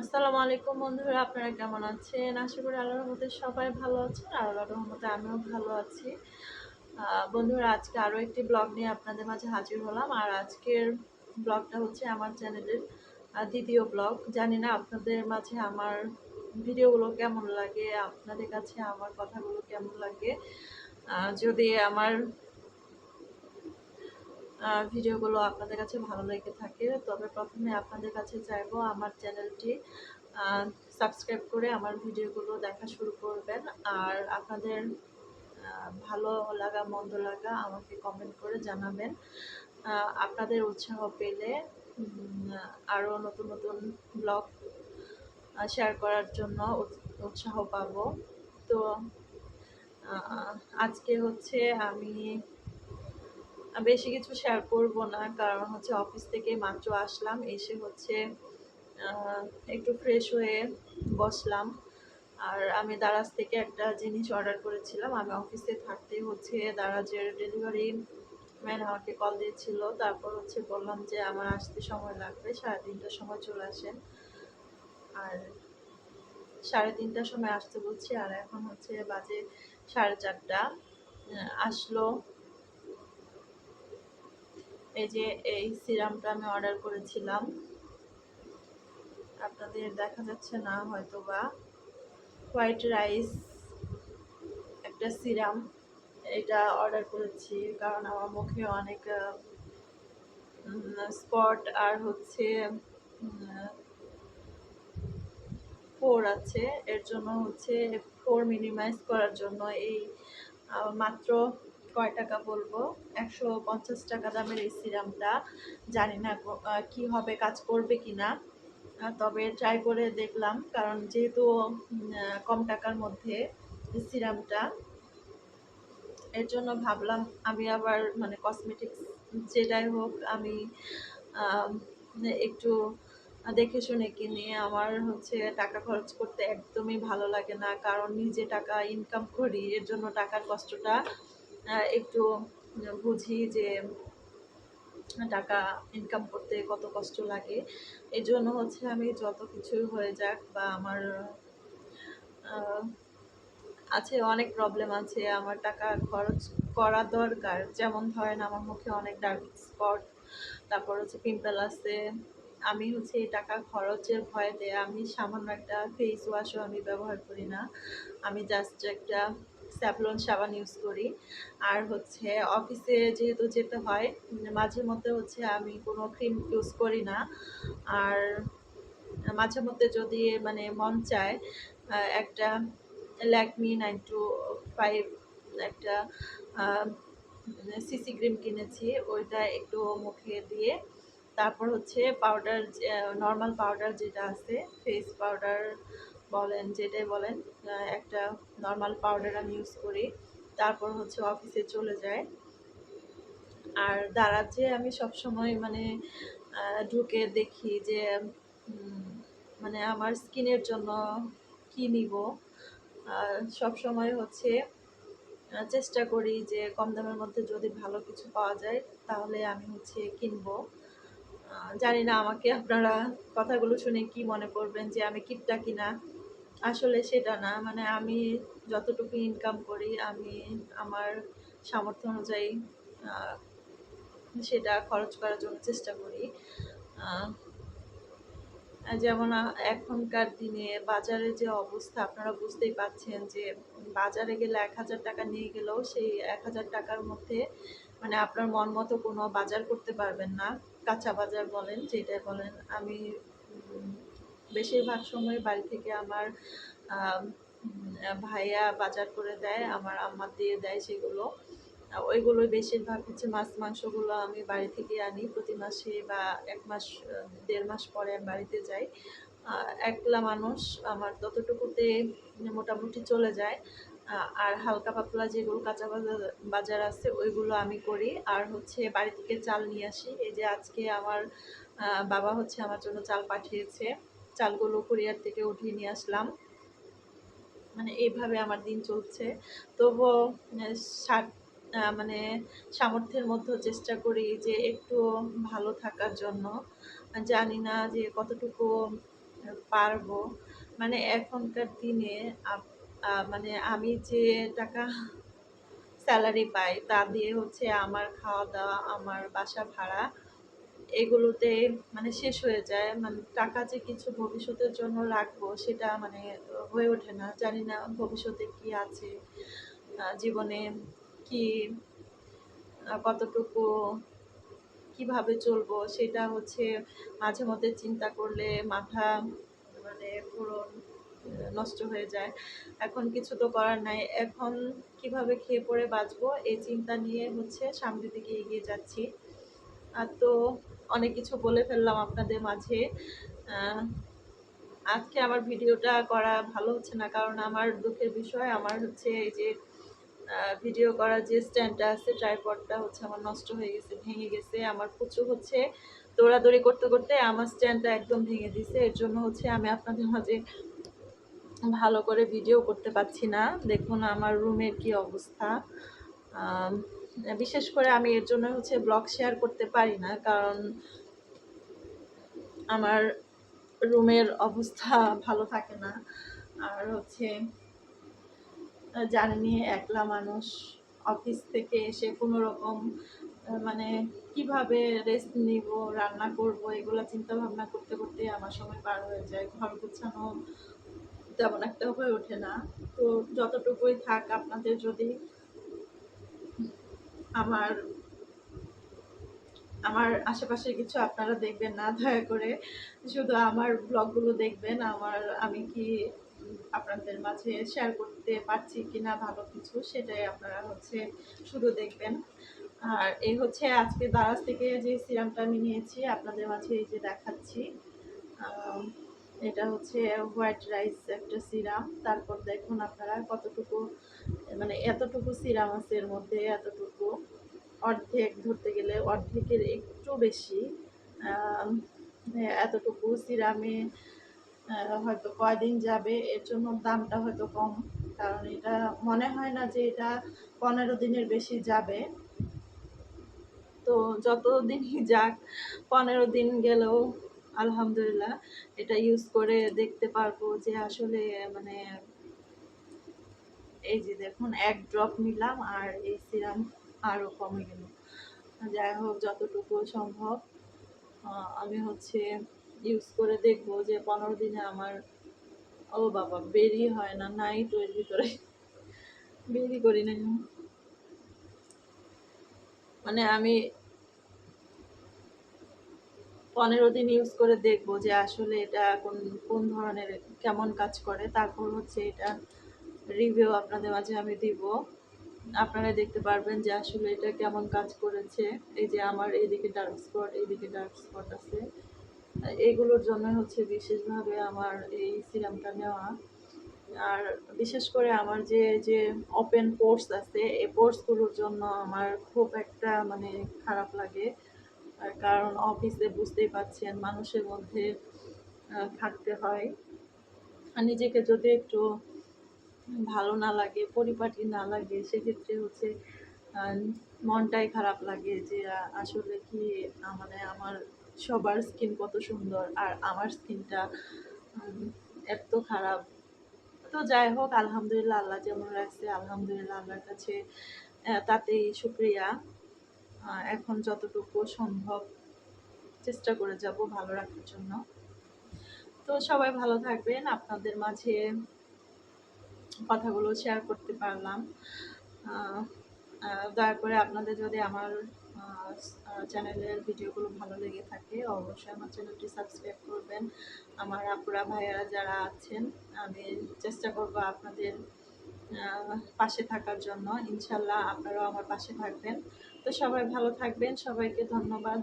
আসসালামু আলাইকুম বন্ধুরা, আপনারা কেমন আছেন? আশা করি আল্লাহর রহমতে সবাই ভালো আছেন আর আল্লাহর রহমতে আমিও ভালো আছি। বন্ধুরা, আজকে আরও একটি ব্লগ নিয়ে আপনাদের মাঝে হাজির হলাম আর আজকের ব্লগটা হচ্ছে আমার চ্যানেলের দ্বিতীয় ব্লগ। জানি না আপনাদের মাঝে আমার ভিডিওগুলো কেমন লাগে, আপনাদের কাছে আমার কথাগুলো কেমন লাগে। যদি আমার ভিডিওগুলো আপনাদের কাছে ভালো লেগে থাকে, তবে প্রথমে আপনাদের কাছে চাইব আমার চ্যানেলটি সাবস্ক্রাইব করে আমার ভিডিওগুলো দেখা শুরু করবেন। আর আপনাদের ভালো লাগা, মন্দ লাগা আমাকে কমেন্ট করে জানাবেন। আপনাদের উৎসাহ পেলে আরও নতুন নতুন ব্লগ শেয়ার করার জন্য উৎসাহ পাবো। তো আজকে হচ্ছে আমি বেশি কিছু শেয়ার করব না, কারণ হচ্ছে অফিস থেকে মাত্র আসলাম, এসে হচ্ছে একটু ফ্রেশ হয়ে বসলাম। আর আমি দারাজ থেকে একটা জিনিস অর্ডার করেছিলাম, আমি অফিসে থাকতে হচ্ছে দারাজের ডেলিভারি ম্যান আমাকে কল দিয়েছিল, তারপর হচ্ছে বললাম যে আমার আসতে সময় লাগবে, সাড়ে তিনটার সময় চলে আসেন। আর সাড়ে তিনটার সময় আসতে বলছি, আর এখন হচ্ছে বাজে সাড়ে চারটা আসলো। এই যে এই সিরামটা আমি অর্ডার করেছিলাম। আপনাদের দেখা যাচ্ছে না হয়তো বা হোয়াইট রাইস, একটা সিরাম, এটা অর্ডার করেছি। কারণ আমার মুখে অনেক স্পট আর হচ্ছে ফোর আছে। এর জন্য হচ্ছে ফোর মিনিমাইজ করার জন্য এই মাত্র কয় টাকা বলব? একশো পঞ্চাশ টাকা দামের এই সিরামটা। জানি না কি হবে, কাজ করবে কি না তবে ট্রাই করে দেখলাম, কারণ যেহেতু কম টাকার মধ্যে সিরামটা, এর জন্য ভাবলাম আমি আবার মানে কসমেটিক্স যেটাই হোক, আমি একটু দেখে শুনে কিনি আমার হচ্ছে টাকা খরচ করতে একদমই ভালো লাগে না। কারণ নিজে টাকা ইনকাম করি, এর জন্য টাকার কষ্টটা একটু বুঝি যে টাকা ইনকাম করতে কত কষ্ট লাগে। এই জন্য হচ্ছে আমি যত কিছুই হয়ে যাক বা আমার আছে অনেক প্রবলেম আছে, আমার টাকা খরচ করা দরকার। যেমন ধরেন আমার মুখে অনেক ডার্ক স্পট তারপর হচ্ছে পিম্পল আছে। আমি হচ্ছে এই টাকা খরচের ভয়তে আমি সামান্য একটা ফেস ওয়াশও আমি ব্যবহার করি না। আমি জাস্ট একটা স্যাভলন সাবান ইউজ করি। আর হচ্ছে অফিসে যেহেতু যেতে হয় মাঝে মধ্যে হচ্ছে আমি কোনো ক্রিম ইউজ করি না। আর মাঝে মধ্যে যদি মানে মন চায় একটা ল্যাকমি নাইন টু ফাইভ একটা সিসি ক্রিম কিনেছি, ওইটা একটু মুখে দিয়ে। তারপর হচ্ছে পাউডার নর্মাল পাউডার যেটা আছে ফেস পাউডার বলেন, যেটাই বলেন একটা নর্মাল পাউডার আমি ইউজ করি, তারপর হচ্ছে অফিসে চলে যায়। আর দাঁড়াচ্ছে আমি সবসময় মানে ঢুকে দেখি যে মানে আমার স্কিনের জন্য কি নিব। সব সময় হচ্ছে চেষ্টা করি যে কম দামের মধ্যে যদি ভালো কিছু পাওয়া যায়, তাহলে আমি হচ্ছে কিনবো। জানি না আমাকে আপনারা কথাগুলো শুনে কি মনে করবেন যে আমি কিপটা কিনা। আসলে সেটা না। মানে আমি যতটুকু ইনকাম করি, আমি আমার সামর্থ্য অনুযায়ী সেটা খরচ করার জন্য চেষ্টা করি। যেমন এখনকার দিনে বাজারে যে অবস্থা, আপনারা বুঝতেই পাচ্ছেন যে বাজারে গেলে এক হাজার টাকা নিয়ে গেলেও সেই এক হাজার টাকার মধ্যে মানে আপনার মন মতো কোনো বাজার করতে পারবেন না। কাঁচা বাজার বলেন যেটাই বলেন, আমি বেশিরভাগ সময় বাড়ি থেকে আমার ভাইয়া বাজার করে দেয়, আমার আম্মা দিয়ে দেয় সেগুলো। ওইগুলো বেশিরভাগ হচ্ছে মাছ, মাংসগুলো আমি বাড়ি থেকে আনি প্রতি মাসে বা এক মাস দেড় মাস পরে আমি বাড়িতে যাই। একলা মানুষ, আমার ততটুকুতে মোটামুটি চলে যায়। আর হালকা পাতলা যেগুলো কাঁচা বাজার বাজার আছে, ওইগুলো আমি করি। আর হচ্ছে বাড়ি থেকে চাল নিয়ে আসি। এই যে আজকে আমার বাবা হচ্ছে আমার জন্য চাল পাঠিয়েছে। চালগুলো কুরিয়ার থেকে উঠিয়ে নিয়ে আসলাম। মানে এইভাবে আমার দিন চলছে। তবুও সাত মানে সামর্থ্যের মধ্যে চেষ্টা করি যে একটু ভালো থাকার জন্য। জানি না যে কতটুকু পারব। মানে এখনকার দিনে মানে আমি যে টাকা স্যালারি পাই তা দিয়ে হচ্ছে আমার খাওয়া দাওয়া আমার বাসা ভাড়া এগুলোতে মানে শেষ হয়ে যায়। মানে টাকা যে কিছু ভবিষ্যতের জন্য রাখব সেটা মানে হয়ে ওঠে না। জানি না ভবিষ্যতে কি আছে জীবনে কি কতটুকু, কীভাবে চলবো সেটা হচ্ছে মাঝে মধ্যে চিন্তা করলে মাথা মানে পুরো নষ্ট হয়ে যায়। এখন কিছু তো করার নাই। এখন কীভাবে খেয়ে পড়ে বাঁচবো এই চিন্তা নিয়ে হচ্ছে সামনের দিকে এগিয়ে যাচ্ছি। আর তো অনেক কিছু বলে ফেললাম আপনাদের মাঝে। আজকে আমার ভিডিওটা করা ভালো হচ্ছে না, কারণ আমার দুঃখের বিষয়। আমার হচ্ছে এই যে ভিডিও করার যে স্ট্যান্ডটা আছে, ট্রাইপডটা হচ্ছে আমার নষ্ট হয়ে গেছে, ভেঙে গেছে, আমার প্রচুর হচ্ছে দৌড়াদৌড়ি করতে করতে আমার স্ট্যান্ডটা একদম ভেঙে দিছে। এর জন্য হচ্ছে আমি আপনাদের মাঝে ভালো করে ভিডিও করতে পারছি না। দেখুন আমার রুমের কি অবস্থা। বিশেষ করে আমি এর জন্য হচ্ছে ব্লগ শেয়ার করতে পারি না, কারণ আমার রুমের অবস্থা ভালো থাকে না। আর হচ্ছে জানেনি একলা মানুষ অফিস থেকে এসে কোনো রকম মানে কীভাবে রেস্ট নিব, রান্না করব, এগুলো চিন্তা ভাবনা করতে করতে আমার সময় পার হয়ে যায়। ঘর গুছানো তেমন একটা হয়ে ওঠে না। তো যতটুকুই থাক আপনাদের যদি আমার আমার আশেপাশে কিছু আপনারা দেখবেন না, দয়া করে। শুধু আমার ব্লগগুলো দেখবেন, আমার, আমি কি আপনাদের মাঝে শেয়ার করতে পারছি কি না ভালো কিছু, সেটাই আপনারা হচ্ছে শুধু দেখবেন। আর এই হচ্ছে আজকে দারাজ থেকে যে সিরামটা আমি নিয়েছি, আপনাদের মাঝে এই যে দেখাচ্ছি। এটা হচ্ছে হোয়াইট রাইস একটা সিরাম। তারপর দেখুন আপনারা কতটুকু মানে এতটুকু সিরাম আছে এর মধ্যে, এতটুকু। অর্ধেক ধরতে গেলে অর্ধেকের একটু বেশি। এতটুকু সিরামে হয়তো কয়দিন যাবে, এর জন্য দামটা হয়তো কম। কারণ এটা মনে হয় না যে এটা পনেরো দিনের বেশি যাবে। তো যত দিনই যাক, পনেরো দিন গেলেও আলহামদুলিল্লাহ, এটা ইউজ করে দেখতে পারব যে আসলে মানে এই যে দেখুন, এক ড্রপ নিলাম আর এই সিরাম আরও কমে গেল। যাই হোক, যতটুকু সম্ভব আমি হচ্ছে ইউজ করে দেখব যে পনেরো দিনে আমার, ও বাবা বেরি হয় না নাই তো এর ভিতরে। বেরি করি না মানে আমি পনেরো দিন ইউজ করে দেখব যে আসলে এটা কোন কোন ধরনের কেমন কাজ করে। তারপর হচ্ছে এটা রিভিউ আপনাদের মাঝে আমি দিব। আপনারা দেখতে পারবেন যে আসলে এটা কেমন কাজ করেছে। এই যে আমার এইদিকে ডার্ক স্পট এইদিকে ডার্ক স্পট আছে। এইগুলোর জন্য হচ্ছে বিশেষভাবে আমার এই সিরামটা নেওয়া। আর বিশেষ করে আমার যে যে ওপেন পোর্টস আছে, এই পোর্টসগুলোর জন্য আমার খুব একটা মানে খারাপ লাগে। কারণ অফিসে বুঝতেই পাচ্ছেন মানুষের মধ্যে থাকতে হয়। আর নিজেকে যদি একটু ভালো না লাগে, পরিপাটি না লাগে, সেক্ষেত্রে হচ্ছে মনটাই খারাপ লাগে যে আসলে কি মানে আমার সবার স্কিন কত সুন্দর আর আমার স্কিনটা এত খারাপ। তো যাই হোক, আলহামদুলিল্লাহ আল্লাহ যেমন রাখছে, আলহামদুলিল্লাহ আল্লাহর কাছে তাতেই শুক্রিয়া। এখন যতটুকু সম্ভব চেষ্টা করে যাব ভালো রাখার জন্য। তো সবাই ভালো থাকবেন, আপনাদের মাঝে কথাগুলো শেয়ার করতে পারলাম। দয়া করে আপনাদের যদি আমার চ্যানেলের ভিডিওগুলো ভালো লেগে থাকে, অবশ্যই আমার চ্যানেলটি সাবস্ক্রাইব করবেন। আমার আপুরা ভাইয়ারা যারা আছেন, আমি চেষ্টা করব আপনাদের পাশে থাকার জন্য। ইনশাল্লাহ আপনারাও আমার পাশে থাকবেন। তো সবাই ভালো থাকবেন সবাইকে ধন্যবাদ।